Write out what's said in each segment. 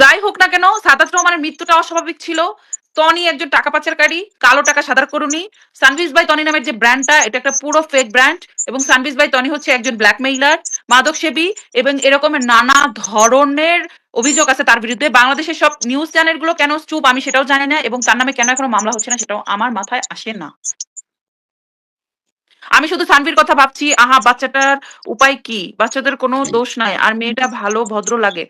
যাই হোক না কেন সাদাত রহমানের মৃত্যুটা অস্বাভাবিক ছিল। টনি একজন টাকা পাচারকারী, কালো টাকা সাদার করুনি সানভিজ বাই টনি নামের যে ব্র্যান্ডটা এটা একটা পুরো ফেক ব্র্যান্ড এবং সানভিজ বাই টনি হচ্ছে একজন ব্ল্যাক ব্ল্যাকমেইলার মাদক সেবী এবং এরকমের নানা ধরনের অভিযোগ আছে তার বিরুদ্ধে। বাংলাদেশের সব নিউজ চ্যানেলগুলো কেন চুপ আমি সেটাও জানি না এবং তার নামে কেন এখনও মামলা হচ্ছে না সেটাও আমার মাথায় আসে না। আমি শুধু সানভির কথা ভাবছি, আহা, বাচ্চাটার উপায় কি? বাচ্চাদের কোনো দোষ নাই, আর মেয়েটা ভালো, ভদ্র লাগে।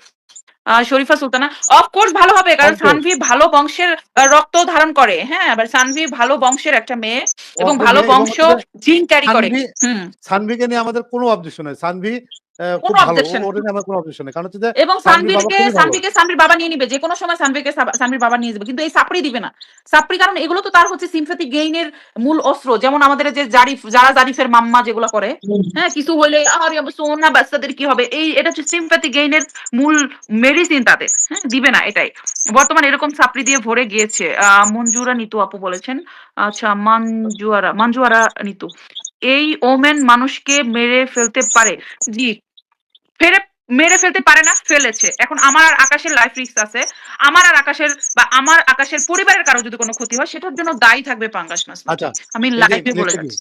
শরীফা সুলতানা অফকোর্স ভালো হবে কারণ সানভি ভালো বংশের রক্ত ধারণ করে। হ্যাঁ আবার সানভি ভালো বংশের একটা মেয়ে এবং ভালো বংশ জিন ক্যারি করে। সানভিকে নিয়ে আমাদের কোনো অবজেকশন নেই। সানভি আহ, খুব কোনো ভালো objection ও- ওটা আমার কোনো অবজেকশন নেই। কারণ হচ্ছে যে এবং সানভির বাবা সানভীরকে খুবই ভালো। সানভিকে সানভির বাবা নিয়ে নিবে যে কোনো সময় সানভিকে সাব- সানভির বাবা নিয়ে যাবে। কিন্তু এই সাপড়ি দিবে না। সাপড়ি কারণ এগুলো তো তার হচ্ছে সিম্পাথি গেইনের মূল অস্ত্র। যেমন আমাদের যে জারিফ যারা জারিফের মাম্মা যেগুলো করে হ্যাঁ কিছু হইলে আরে সোনা বাচ্চাদের কি হবে? এই এটা হচ্ছে সিম্পাথি গেইনের মূল মেডিসিন তাদের। হ্যাঁ দিবে না এটাই। বর্তমানে এরকম সাপড়ি দিয়ে ভরে গিয়েছে। আহ মঞ্জুরা নিতু আপু বলেছেন। আচ্ছা মঞ্জুয়ারা মঞ্জুয়ারা নিতু। এই ওমেন মানুষকে মেরে ফেলতে পারে। জি। ফেরে মেরে ফেলতে পারে না ফেলেছে। এখন আমার আর আকাশের লাইফ রিস্ক আছে। আমার আর আকাশের বা আমার আকাশের পরিবারের কারও যদি কোনো ক্ষতি হয় সেটার জন্য দায়ী থাকবে পাঙ্গাস মাছ আচ্ছা আমি লাইভে বলে যাচ্ছি।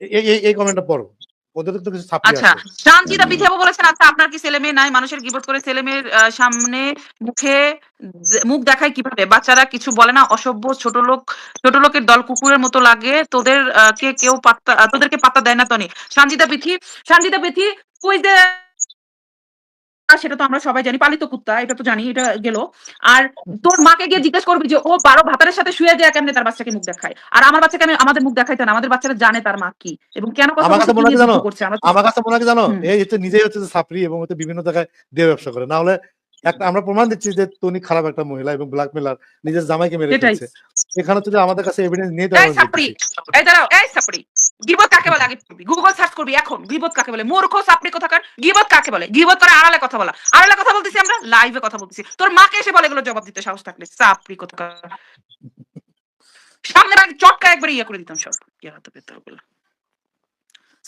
এই এই কমেন্টটা পড়ো। ওদের তো কিছু ছাপিয়ে আচ্ছা শান্তিদা বলেছেন আচ্ছা আপনার কি ছেলে মেয়ে নাই? মানুষের গিবত করে ছেলে মেয়ের সামনে মুখে মুখ দেখায় কীভাবে? বাচ্চারা কিছু বলে না অসভ্য ছোট লোক ছোট লোকের দল কুকুরের মতো লাগে। তোদের কে কেউ পাত্তা তোদেরকে পাত্তা দেয় না তনি। সঞ্জিতা বিথি সঞ্জিতা বিথি কুইজ সেটা তো আমরা সবাই জানি পালিত কুত্তা এটা তো জানি এটা গেল। আর তোর মাকে গিয়ে জিজ্ঞেস করবি যে ও বারো ভাতারের সাথে শুয়ে যায় কেমনে তার বাচ্চাকে মুখ দেখায়? আর আমার বাচ্চাকে আমি আমাদের মুখ দেখাইতে না আমাদের বাচ্চারা জানে তার মা কি। এবং কেন কথা করছে? আমার কাছে মনে হয় জানো? এই হচ্ছে নিজেই হচ্ছে সাপড়ি এবং হচ্ছে বিভিন্ন জায়গায় দিয়ে ব্যবসা করে। না হলে একটা আমরা প্রমাণ দিচ্ছি যে তনি খারাপ একটা মহিলা এবং ব্ল্যাকমেলার নিজের জামাইকে মেরে। ফেলছে। এখানে হচ্ছে যে আমাদের কাছে এভিডেন্স নিয়ে তো এই সাপড়ি! এই দাঁড়াও এই সাপড়ি! গিবত কাকে বলে? আগে গুগল সার্চ করবি এখন। গিবত কাকে বলে? মূর্খ সাপড়ি কোথাকার? গিবত কাকে বলে? গিবত করে আড়ালে কথা বলা। আড়ালে কথা বলতেছি আমরা? লাইভে কথা বলতেছি। তোর মাকে এসে বলে এগুলো জবাব দিতে সাহস থাকলে। সাপড়ি কোথাকার? সামনে চটকা একবার ইয়ে করে দিতাম সব। কি হাতে পেতে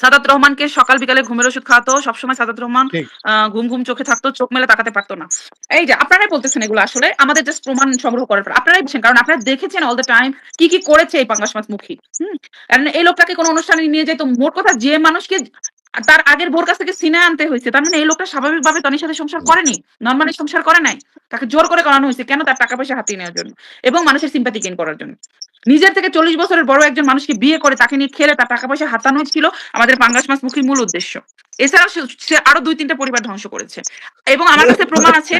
সাদাত রহমানকে সকাল বিকালে ঘুমের ওষুধ খাওয়াতো সবসময় সাদাত রহমান আহ, ঘুম ঘুম চোখে থাকতো চোখ মেলে তাকাতে পারতো না। এই যে আপনারাই বলতেছেন এগুলো আসলে আমাদের জাস্ট প্রমাণ সংগ্রহ করার পর। আপনারাই বলছেন কারণ আপনারা দেখেছেন অল দ্য টাইম কি কি করেছে এই পাঙ্গাস মাছ মুখী হম? কারণ এই লোকটাকে কোনো অনুষ্ঠানে নিয়ে যেত মোট কথা যে মানুষকে তার আগের বোর কাছ থেকে সিনে আনতে হয়েছে। তার মানে এই লোকটা স্বাভাবিকভাবে তনির সাথে সংসার করেনি। নর্মালি সংসার করে নাই। তাকে জোর করে করানো হয়েছে। কেন তার টাকা পয়সা হাতিয়ে নেওয়ার জন্য? এবং মানুষের সিম্পাতি গেইন করার জন্য। নিজের থেকে চল্লিশ বছরের বড় একজন মানুষকে বিয়ে করে তাকে নিয়ে খেলে তার টাকা পয়সা হাতানো ছিল আমাদের পাঙ্গাস মাছ মুখীর মূল উদ্দেশ্য। এছাড়াও সে আরও দুই তিনটা পরিবার ধ্বংস করেছে। এবং আমার কাছে প্রমাণ আছে,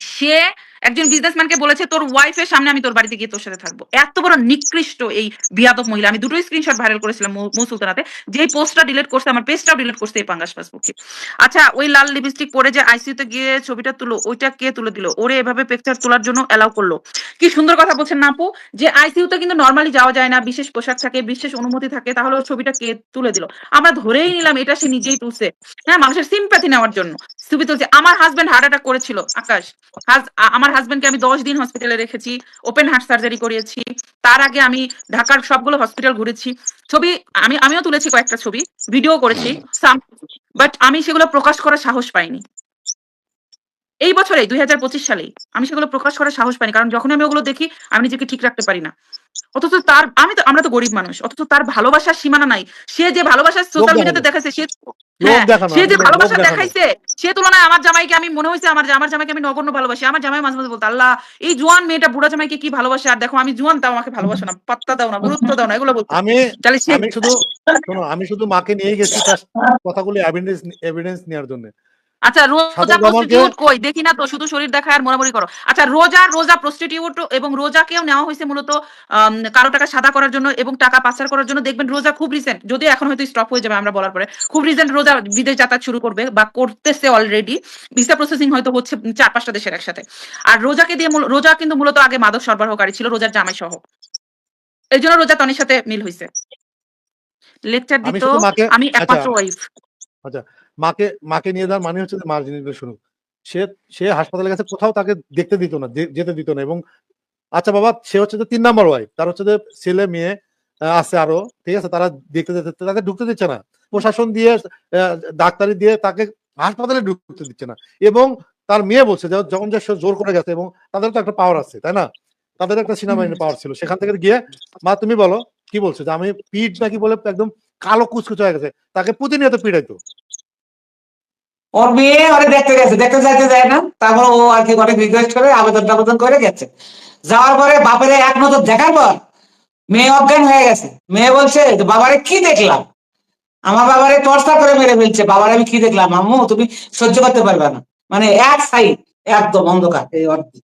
সে একজন বিজনেসম্যানকে বলেছে, তোর ওয়াইফের সামনে আমি তোর বাড়িতে গিয়ে তোর সাথে থাকব। এত বড় নিকৃষ্ট এই বিয়াদব মহিলা। আমি দুটোই স্ক্রিনশট ভাইরাল করেছিলাম মৌসুলতানাতে। যে পোস্টটা ডিলিট করছে, আমার পেজটাও ডিলিট করছে এই পাঙ্গাস ফেসবুকে আচ্ছা ওই লাল লিপস্টিক পরে যে আইসিইউতে গিয়ে ছবিটা তুলো, ওইটা কে তুলে দিল? ওরে এভাবে পিকচার তোলার জন্য এলাও করল। কি সুন্দর কথা বলছেন না আপু যে আইসিইউতে কিন্তু নর্মালি যাওয়া যায় না, বিশেষ পোশাক থাকে, বিশেষ অনুমতি থাকে, তাহলে ওর ছবিটা কে তুলে দিল? আমরা ধরেই নিলাম এটা সে নিজেই তুলছে। হ্যাঁ মানুষের সিম্প্যাথি নেওয়ার জন্য। ছবি তুলছে, আমার হাজবেন্ড হার্ট অ্যাটাক করেছিল, আকাশ। হাজ- আ- আমার হাজবেন্ডকে আমি দশ দিন হসপিটালে রেখেছি ওপেন হার্ট সার্জারি করিয়েছি, তার আগে আমি ঢাকার সবগুলো হসপিটাল ঘুরেছি। ছবি, আমি, আমিও তুলেছি কয়েকটা ছবি ভিডিও করেছি বাট আমি সেগুলো প্রকাশ করার সাহস পাইনি। এই বছরে দুই হাজার পঁচিশ সালে আমি সেগুলো প্রকাশ করার সাহস পাইনি, কারণ যখন আমি ওগুলো দেখি, আমি নিজেকে ঠিক রাখতে পারি না। অথচ তার আমি তো আমরা তো গরিব মানুষ অথচ তার ভালোবাসার সীমানা নাই। সে যে ভালোবাসার সোশ্যাল মিডিয়াতে দেখাচ্ছে সে হ্যাঁ, সে যে ভালোবাসা দেখাইছে সে তুলনায় আমার জামাইকে আমি মনে হয়েছে আমার আমার জামাইকে আমি নগণ্য ভালোবাসি। আমার জামাই মাঝে মাঝে বলতো আল্লাহ এই জোয়ান মেয়েটা বুড়া জামাইকে কি ভালোবাসে? আর দেখো আমি জোয়ান তাও আমাকে ভালোবাসো না পাত্তা দাও না গুরুত্ব দাও না এগুলো বলতো। আমি তাহলে আমি শুধু শোনো আমি শুধু মাকে নিয়ে গেছি কথাগুলো এভিডেন্স এভিডেন্স নেওয়ার জন্য। আচ্ছা রোজা প্রস্টিটিউট কই? দেখি না তো শুধু শরীর দেখায় আর মোড়ামুড়ি করো। আচ্ছা রোজা রোজা প্রস্টিটিউট এবং রোজাকেও নেওয়া হয়েছে মূলত কারও টাকা সাদা করার জন্য এবং টাকা পাচার করার জন্য। দেখবেন রোজা খুব রিসেন্ট যদি এখন হয়তো স্টপ হয়ে যাবে আমরা বলার পরে। খুব রিসেন্ট রোজা বিদেশ যাতায়াত শুরু করবে বা করতেছে অলরেডি ভিসা প্রসেসিং হয়তো হচ্ছে চার পাঁচটা দেশের একসাথে। আর রোজাকে দিয়ে রোজা কিন্তু মূলত আগে মাদক সরবরাহকারী ছিল রোজার জামাই সহ এই জন্য রোজা তনির সাথে মিল হয়েছে লেকচার দিত আমি আচ্ছা। একমাত্র ওয়াইফ মাকে মাকে নিয়ে যাওয়ার মানে হচ্ছে যে মার জিনিসগুলো শুনুক সে সে হাসপাতালে গেছে কোথাও তাকে দেখতে দিত না যেতে দিত না এবং আচ্ছা বাবা সে হচ্ছে যে তিন নাম্বার ওয়াইফ তার হচ্ছে যে ছেলে মেয়ে আছে আরও ঠিক আছে? তারা দেখতে যেতে তাকে ঢুকতে দিচ্ছে না। প্রশাসন দিয়ে ডাক্তারি দিয়ে তাকে হাসপাতালে ঢুকতে দিচ্ছে না এবং তার মেয়ে বলছে যে যখন যে জোর করে গেছে এবং তাদের তো একটা পাওয়ার আছে তাই না? তাদের একটা সেনাবাহিনীর পাওয়ার ছিল। সেখান থেকে গিয়ে মা তুমি বলো কি বলছো? যে আমি পিঠ নাকি বলে একদম কালো কুচকুচ হয়ে গেছে। তাকে প্রতিনিয়ত পিড়াইতো ওর মেয়ে ওরে দেখতে গেছে, দেখতে যাইতে যায় না। তারপর ও আর কি অনেক রিকোয়েস্ট করে আবেদন টাবেদন করে গেছে। যাওয়ার পরে বাপের এক নজর দেখার পর মেয়ে অজ্ঞান হয়ে গেছে। মেয়ে বলছে বাবারে কি দেখলাম? আমার বাবারে টর্চার করে মেরে ফেলছে। বাবার, আমি কি দেখলাম? আম্মু, তুমি সহ্য করতে পারবে না। মানে এক সাইড একদম অন্ধকার। এই অর্ধেক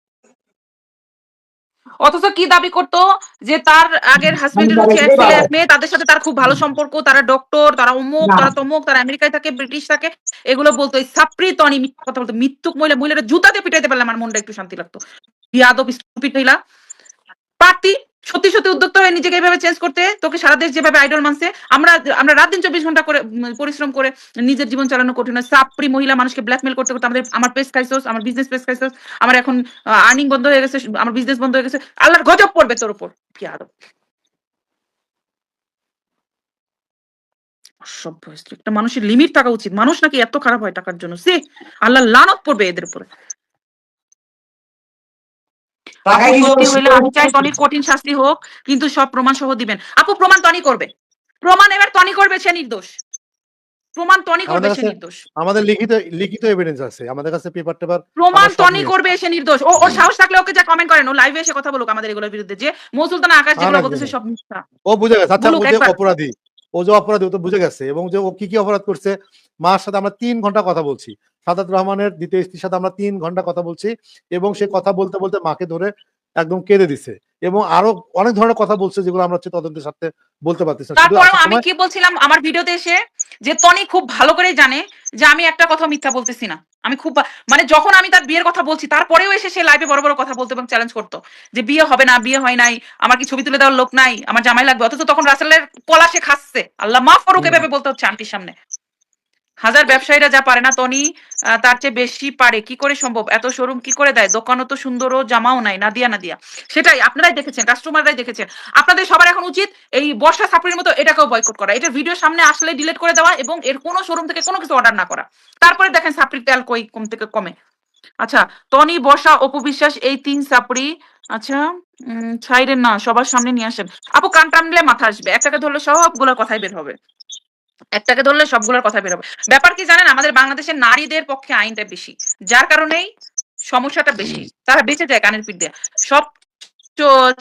অথচ কি দাবি করতো? যে তার আগের হাজবেন্ডের ছেলে এক মেয়ে তাদের সাথে তার খুব ভালো সম্পর্ক তারা ডক্টর তারা অমুক তারা তমুক তারা আমেরিকায় থাকে ব্রিটিশ থাকে এগুলো বলতো। এই সাপ্রি তনি মিথ্যা কথা বলতো। মৃত্যুক মহিলা মহিলাটা জুতাতে পিটাইতে পারলে আমার মনটা একটু শান্তি লাগতো। ইয়াদব স্টুপিড মহিলা। পারতি সত্যি সত্যি উদ্যোক্তা হয়ে নিজেকে এভাবে চেঞ্জ করতে, তোকে সারা দেশ যেভাবে আইডল মানছে, আমরা আমরা রাত দিন চব্বিশ ঘণ্টা করে পরিশ্রম করে নিজের জীবন চালানো কঠিন হয় সাপ্রি মহিলা মানুষকে ব্ল্যাকমেল করতে করতে আমাদের, আমার পেস খাইছোস আমার বিজনেস পেস খাইছোস আমার এখন আর্নিং বন্ধ হয়ে গেছে, আমার বিজনেস বন্ধ হয়ে গেছে, আল্লাহর গজব পড়বে তোর উপর। কি আরও অসভ্য একটা মানুষের লিমিট থাকা উচিত। মানুষ নাকি এত খারাপ হয় টাকার জন্য। সে আল্লাহ লানত পড়বে এদের উপরে। টাকায় কি আমি চাই তনির কঠিন শাস্তি হোক কিন্তু সব প্রমাণ সহ দিবেন। আপু প্রমাণ তনি করবে। প্রমাণ এবার তনি করবে সে নির্দোষ। প্রমাণ তনি করবে সে নির্দোষ। আমাদের লিখিত লিখিত এভিডেন্স আছে। আমাদের কাছে পেপার টেপার প্রমাণ তনি করবে এসে নির্দোষ। ও ওর সাহস থাকলে ওকে যা কমেন্ট করেন ও লাইভে এসে কথা বলুক আমাদের এগুলোর বিরুদ্ধে যে মৌসুলতানা আকাশ যেগুলো বলতেছে সব মিথ্যা। ও বুঝে গেছে। আচ্ছা ও যে অপরাধী ও যে অপরাধী ও তো বুঝে গেছে। এবং যে ও কি কি অপরাধ করছে মার সাথে আমরা তিন ঘণ্টা কথা বলছি। সাদাত রহমানের দ্বিতীয় স্ত্রীর সাথে আমরা তিন ঘণ্টা কথা বলছি এবং সে কথা বলতে বলতে মাকে ধরে একদম কেঁদে দিছে এবং আরও অনেক ধরনের কথা বলছে যেগুলো আমরা হচ্ছে তদন্তের সাথে বলতে পারতেছি আমি কি বলছিলাম আমার ভিডিওতে এসে যে তনি খুব ভালো করে জানে যে আমি একটা কথা মিথ্যা বলতেছি না। আমি খুব মানে যখন আমি তার বিয়ের কথা বলছি তারপরেও এসে সে লাইভে বড় বড় কথা বলতো এবং চ্যালেঞ্জ করতো যে বিয়ে হবে না বিয়ে হয় নাই আমার কি ছবি তুলে দেওয়ার লোক নাই আমার জামাই লাগবে অথচ তখন রাসেলের কলা সে খাচ্ছে। আল্লাহ মাফ করুক। এভাবে বলতে হচ্ছে আন্টির সামনে। হাজার ব্যবসায়ীরা যা পারে না তনি তার চেয়ে বেশি পারে। কি করে সম্ভব? এত শোরুম কি করে দেয়? দোকানও তো সুন্দরও, জামাও নাই না দিয়া না দিয়া সেটাই আপনারাই দেখেছেন কাস্টমাররাই দেখেছেন। আপনাদের সবার এখন উচিত এই বর্ষা সাপড়ির মতো এটাকেও বয়কট করা। এটা ভিডিও সামনে আসলে ডিলিট করে দেওয়া এবং এর কোনো শোরুম থেকে কোনো কিছু অর্ডার না করা। তারপরে দেখেন সাপড়ির তেল কই কম থেকে কমে। আচ্ছা টনি বর্ষা অপবিশ্বাস এই তিন সাপড়ি আচ্ছা উম সাইডের না, সবার সামনে নিয়ে আসেন। আপু, কান টানলে মাথা আসবে। একটাকে ধরলে সবগুলোর কথাই বের হবে। একটাকে ধরলে সবগুলোর কথা বের হবে ব্যাপার কি জানেন? আমাদের বাংলাদেশের নারীদের পক্ষে আইনটা বেশি। যার কারণেই সমস্যাটা বেশি। তারা বেঁচে যায় কানের পিঠ দিয়ে। সব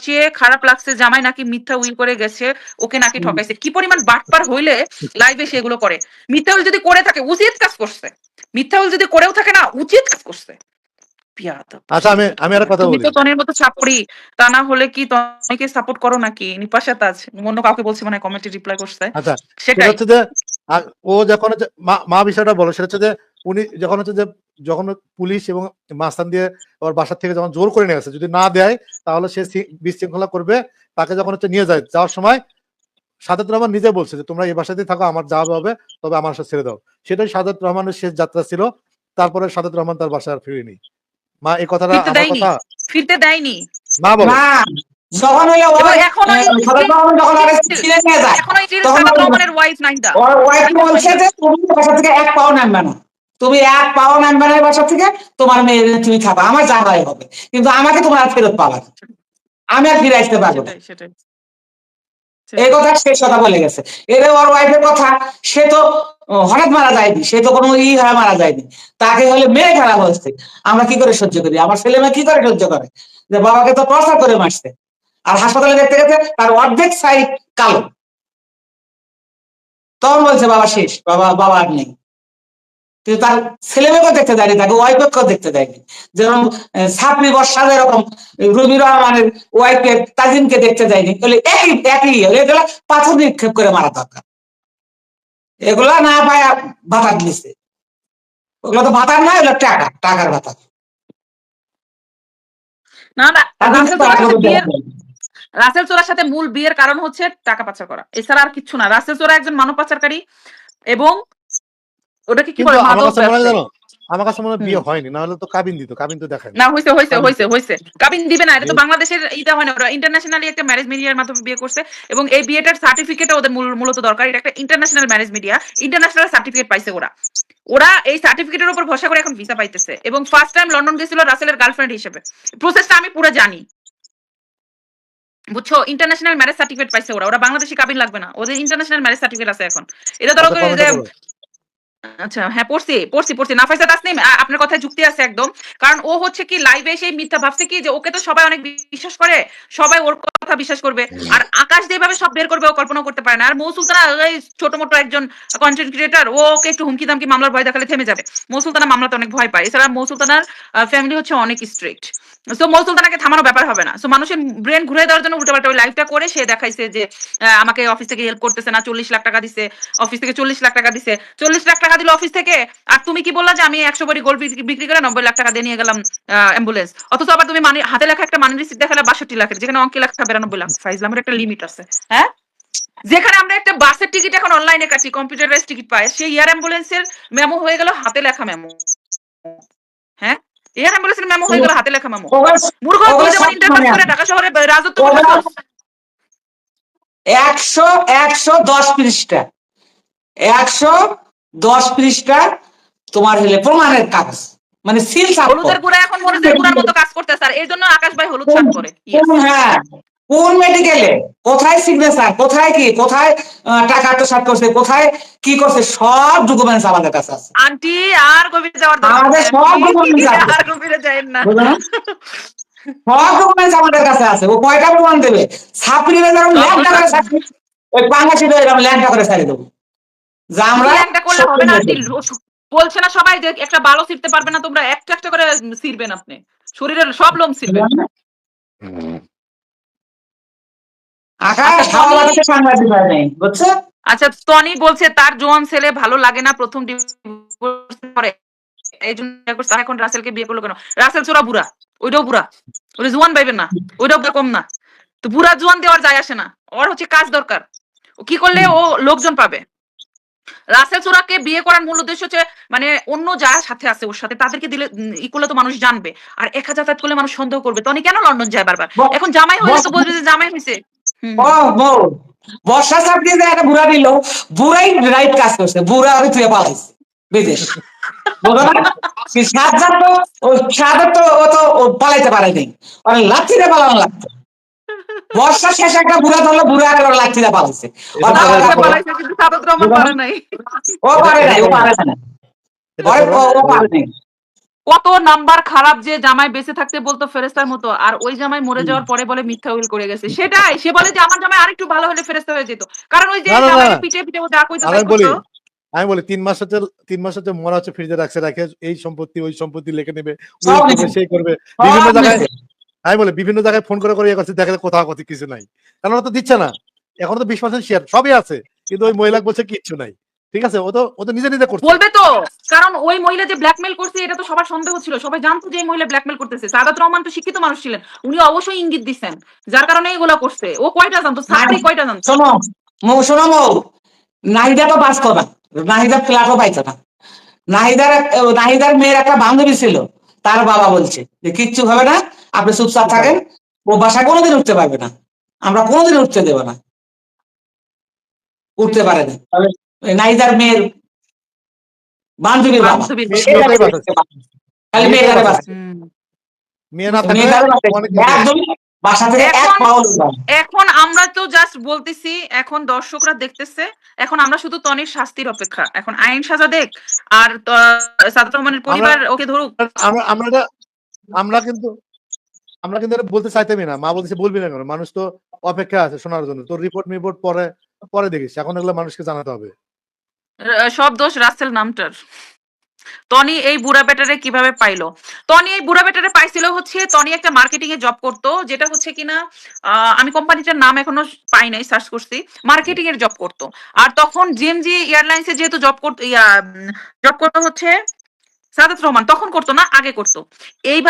চেয়ে খারাপ লাগছে জামাই নাকি মিথ্যা উইল করে গেছে ওকে নাকি ঠকাইছে। কি পরিমাণ বাটপার হইলে লাইভে সেগুলো করে? মিথ্যা উইল যদি করে থাকে উচিত কাজ করছে। মিথ্যা উইল যদি করেও থাকে না উচিত কাজ করছে। পিয়াদব। আচ্ছা আমি আমি কথা তুমি তো তনের মতো ছাপড়ি তা না হলে কি তনিকে সাপোর্ট করো নাকি? নিপাশা তাজ অন্য কাউকে বলছি মানে কমেন্টে রিপ্লাই করছে। আচ্ছা সেটা হচ্ছে যে ও যখন মা- বিষয়টা বলো সেটা হচ্ছে যে উনি যখন হচ্ছে যে যখন পুলিশ এবং মাস্তান দিয়ে ওর বাসার থেকে যখন জোর করে নিয়ে গেছে যদি না দেয় তাহলে সে বিশৃঙ্খলা করবে তাকে যখন হচ্ছে নিয়ে যায় যাওয়ার সময় সাদাত রহমান নিজে বলছে যে তোমরা এই বাসাতেই থাকো আমার যাওয়া হবে তবে আমার সাথে ছেড়ে দাও। সেটাই সাদাত রহমানের শেষ যাত্রা ছিল। তারপরে সাদাত রহমান তার বাসায় আর ফিরেনি। মা এই কথাটা ফিরতে দেয়নি। কথা ফিরতে দেয়নি। মা বলো। যখন ওই এখনও এই সাধারণ রহমান যখন আরে ছিঁড়ে নিয়ে যায় তখন সাদাত বলব। রহমানের ওয়াইফ নাইদা ওর ওয়াইফ বলছে যে তুমি বাসা থেকে এক পাও নামবে না। তুমি এক পাও নামবে না বাসা থেকে তোমার মেয়ে তুমি খাবা আমার যা হয় হবে। কিন্তু আমাকে তোমার আর ফেরত পাবা আমি আর ফিরে আসতে পারব না। এই কথা শেষ কথা বলে গেছে। এর ওর ওয়াইফের কথা সে তো হঠাৎ মারা যায়নি সে তো কোনো ই হয়ে মারা যায়নি। তাকে হলে মেরে ফেলা হয়েছে। আমরা কি করে সহ্য করি? আমার ছেলে মেয়ে কি করে সহ্য করে? যে বাবাকে তো প্রসার করে মারছে। আর হাসপাতালে দেখতে গেছে তার অর্ধেক সাইড কালো। তখন বলছে বাবা শেষ বাবা বাবা আর নেই। কিন্তু তার ছেলে মেয়েকেও দেখতে দেয়নি তাকে ওয়াইফকেও দেখতে দেয়নি। যেরকম সাপড়ি বর্ষা যেরকম রবি রহমানের ওয়াইফকে তাজিনকে দেখতে দেয়নি। তাহলে একই একই এগুলো পাথর নিক্ষেপ করে মারা দরকার। এগুলা না পায় ভাতার দিচ্ছে ওগুলো তো ভাতার না এগুলো টাকা টাকার ভাতা না না রাসেল চোরার সাথে মূল বিয়ের কারণ হচ্ছে টাকা পাচার করা। এছাড়া আর কিচ্ছু না। রাসেল চোরা একজন মানব পাচারকারী এবং ওটাকে কি বলে? আমার মাদক কাছে মনে জানো আমার কাছে মনে বিয়ে হয়নি না হলে তো কাবিন দিত কাবিন তো দেখায় না হয়েছে কাবিন- হয়েছে হয়েছে কাবিন দিবে না এটা তো বাংলাদেশের এটা হয় না ওরা। ইন্টারন্যাশনালি একটা ম্যারেজ মিডিয়ার মাধ্যমে বিয়ে করছে এবং এই বিয়েটার সার্টিফিকেট ওদের মূলত দরকার। এটা একটা international marriage media international certificate পাইছে ওরা। ওরা এই সার্টিফিকেটের উপর ভরসা করে এখন ভিসা পাইতেছে এবং ফার্স্ট টাইম লন্ডন গেছিল রাসেলের গার্লফ্রেন্ড হিসেবে। প্রসেসটা আমি পুরো জানি। বুঝছ? ইন্টারন্যাশনাল ম্যারেজ সার্টিফিকেট পাইছে ওরা। ওরা বাংলাদেশি কাবিন লাগবে না। ওদের ইন্টারন্যাশনাল ম্যারেজ সার্টিফিকেট আছে এখন। এটা ধরো আচ্ছা, হ্যাঁ পড়ছি পড়ছি পড়ছি। নাফাইসা তাসনিম আপনার কথায় যুক্তি আছে একদম। কারণ ও হচ্ছে কি লাইভে এসে মিথ্যা ভাবছে কি যে ওকে তো সবাই অনেক বিশ্বাস করে সবাই ওর কথা বিশ্বাস করবে। আর আকাশ যেভাবে সব বের করবে ও কল্পনা করতে পারে না। আর মৌ সুলতানা ছোট মোটো একজন কন্টেন্ট ক্রিয়েটার ও ওকে একটু হুমকি দামকি মামলার ভয় দেখালে থেমে যাবে। মৌ সুলতানা মামলাতে অনেক ভয় পায়। এছাড়া মৌ সুলতানার ফ্যামিলি হচ্ছে অনেক স্ট্রিক্ট সো মৌ সুলতানাকে থামানো ব্যাপার হবে না। সো মানুষের ব্রেন ঘুরে দেওয়ার জন্য উল্টো পাল্টা ওই লাইফটা করে সে দেখাইছে যে আমাকে অফিস থেকে হেল্প করতেছে না, চল্লিশ লাখ টাকা দিছে অফিস থেকে চল্লিশ লাখ টাকা দিছে। চল্লিশ লাখ টাকা দিল অফিস থেকে, আর তুমি কি বললা যে, আমি একশো বড়ি গোল্ড বিক্রি করে নব্বই লাখ টাকা দিয়ে নিয়ে গেলাম অ্যাম্বুলেন্স অথচ আবার তুমি মানি হাতে লেখা একটা মানি রিসিপ্ট দেখালে বাষট্টি লাখের, যেখানে অঙ্কে লেখা বিরানব্বই লাখ। ফাইজলামের একটা লিমিট আছে হ্যাঁ? যেখানে আমরা একটা বাসের টিকিট এখন অনলাইনে কাটি কম্পিউটারাইজ টিকিট পাই সেই এয়ার অ্যাম্বুলেন্সের মেমো হয়ে গেল হাতে লেখা মেমো হ্যাঁ? এয়ার অ্যাম্বুলেন্সের মেমো হয়ে গেল হাতে লেখা মেমো। মূর্খ তুই ইন্টারপাস মানে করে ঢাকা শহরে রাজত্ব একশো একশো দশ পৃষ্ঠা। একশো দশ পৃষ্ঠা তোমার হলে প্রমাণের কাগজ। মানে সিল হলুদের গুড়া এখন মরিচের গুড়ার মতো কাজ করতেছে আর এই জন্য আকাশ ভাই হলুদ শাক করে হ্যাঁ কোন মেডিকেলে কোথায় সিগনেচার কোথায় কি? কোথায় টাকা আত্মসাৎ করছে? কোথায় কি করছে? সব ডকুমেন্টস আমাদের কাছে আছে। আন্টি আর গভীরে যাওয়ার দরকার আমাদের সব documents আছে। আর গভীরে যাইন না। সব ডকুমেন্টস আমাদের কাছে আছে। ও কয়টা প্রমাণ দেবে? ছাপড়ি যেরকম ল্যাংটা করে ছাপড়ি ওই বাংলাদেশে এরকম ল্যাংটা করে ছাড়ি দেবো। যে আমরা একটা করলে হবে না আন্টি। বলছে না সবাই যে একটা ভালো ছিড়তে পারবে না তোমরা একটা একটা করে ছিড়বেন আপনি। শরীরের সব লোম ছিড়বেন আকাশ আচ্ছা, বুঝছ? আচ্ছা টনি বলছে তার জোয়ান ছেলে ভালো লাগে না প্রথম পরে এই জন্য এখন রাসেলকে বিয়ে করল কেন? রাসেল চোরা বুড়া ওইটাও বুড়া। ওটা জোয়ান পাইবেন না ওইটাও কম না। তো বুড়া জোয়ান দেওয়ার যায় আসে না। ওর হচ্ছে কাজ দরকার। ও কি করলে ও লোকজন পাবে? রাসেল চোরাকে বিয়ে করার মূল উদ্দেশ্য হচ্ছে মানে অন্য যার সাথে আছে ওর সাথে তাদেরকে দিলে ই করলে তো মানুষ জানবে। আর একা যাতায়াত করলে মানুষ সন্দেহ করবে। তনি কেন লন্ডন যায় বারবার? এখন জামাই হয়েছে বলবে যে জামাই হয়েছে। বর্ষা চাকরি যে একটা বুড়া দিল বুড়াই রাইট কাজ করছে। বুড়া ওই তুই পালাইছে বিদেশ। তো ও তো ও পালাইতে পারে নাই। মানে লাঠিতে পালানো লাগতো। বর্ষা শেষে একটা বুড়া ধরলো বুড়া একটা লাঠিতে পালাইছে ও পালাইছে, পারে নাই। ও পারে নাই ও পারে না ও ও পারে নাই। কত নাম্বার খারাপ যে জামাই বেঁচে থাকতে বলতো ফেরেস্তার মতো আর ওই জামাই মরে যাওয়ার পরে বলে মিথ্যা উইল করে গেছে। সেটাই সে বলে যে আমার জামাই আরেকটু ভালো হলে ফেরেস্তা হয়ে যেত। কারণ ওই যে জামাই পিঠে পিঠে ও যা কইতো আমি বলি আমি বলি তিন মাস হচ্ছে তিন মাস হচ্ছে মরা হচ্ছে ফ্রিজে রাখছে রাখে এই সম্পত্তি ওই সম্পত্তি লেখে নেবে সেই করবে। বিভিন্ন জায়গায় আমি বলি বিভিন্ন জায়গায় ফোন করে করে ইয়ে করছে দেখে কোথাও কথা কিছু নাই। কারণ তো দিচ্ছে না। এখন তো বিশ পার্সেন্ট শেয়ার সবই আছে। কিন্তু ওই মহিলা বলছে কিচ্ছু নাই। ঠিক আছে ও তো ও তো নিজে নিজে করছে। বলবে তো কারণ ওই মহিলা যে ব্ল্যাকমেল করছে এটা তো সবার সন্দেহ ছিল। সবাই জানতো যে এই মহিলা ব্ল্যাকমেল করতেছে। সাদাত রহমান তো শিক্ষিত মানুষ ছিলেন। উনি অবশ্যই ইঙ্গিত দিচ্ছেন। যার কারণে এগুলা করছে। ও কয়টা জানতো? সাতটি কয়টা জানতো? শোনো মৌ শোনো মৌ। নাহিদা তো বাস করা নাহিদা ফ্ল্যাটও পাইতো না। নাহিদার নাহিদার মেয়ের একটা বান্ধবী ছিল। তার বাবা বলছে যে কিচ্ছু হবে না আপনি চুপচাপ থাকেন। ও বাসা কোনোদিন উঠতে পারবে না। আমরা কোনোদিন উঠতে দেব না। উঠতে পারে না। নাহিদার মেয়ের বান্ধবীর বাবা এখন- আমরা তো জাস্ট বলতেছি এখন দর্শকরা দেখতেছে এখন আমরা শুধু তনির শাস্তির অপেক্ষা। এখন আইন সাজা দেখ আর সাদাত রহমানের পরিবার ওকে ধরুক। আমরা আমরা কিন্তু আমরা কিন্তু বলতে চাইতামই না। মা বলতেছে বলবি না কেন? মানুষ তো অপেক্ষা আছে শোনার জন্য। তোর রিপোর্ট মিপোর্ট পরে পরে দেখিস। এখন এগুলো মানুষকে জানাতে হবে। সব দোষ রাসেল নামটার। টনি এই বুড়া বেটারে কীভাবে পাইলো? টনি এই বুড়া বেটারে পাইছিল হচ্ছে টনি একটা মার্কেটিং এ জব করতো, যেটা হচ্ছে কিনা আমি কোম্পানিটার নাম এখনও পাই নাই, সার্চ করছি মার্কেটিং এর জব করতো। আর তখন জিএমজি এয়ারলাইন্স এ যেহেতু জব করতো জব করতো হচ্ছে সাদাত রহমান, তখন করতো না, আগে করতো। এইবার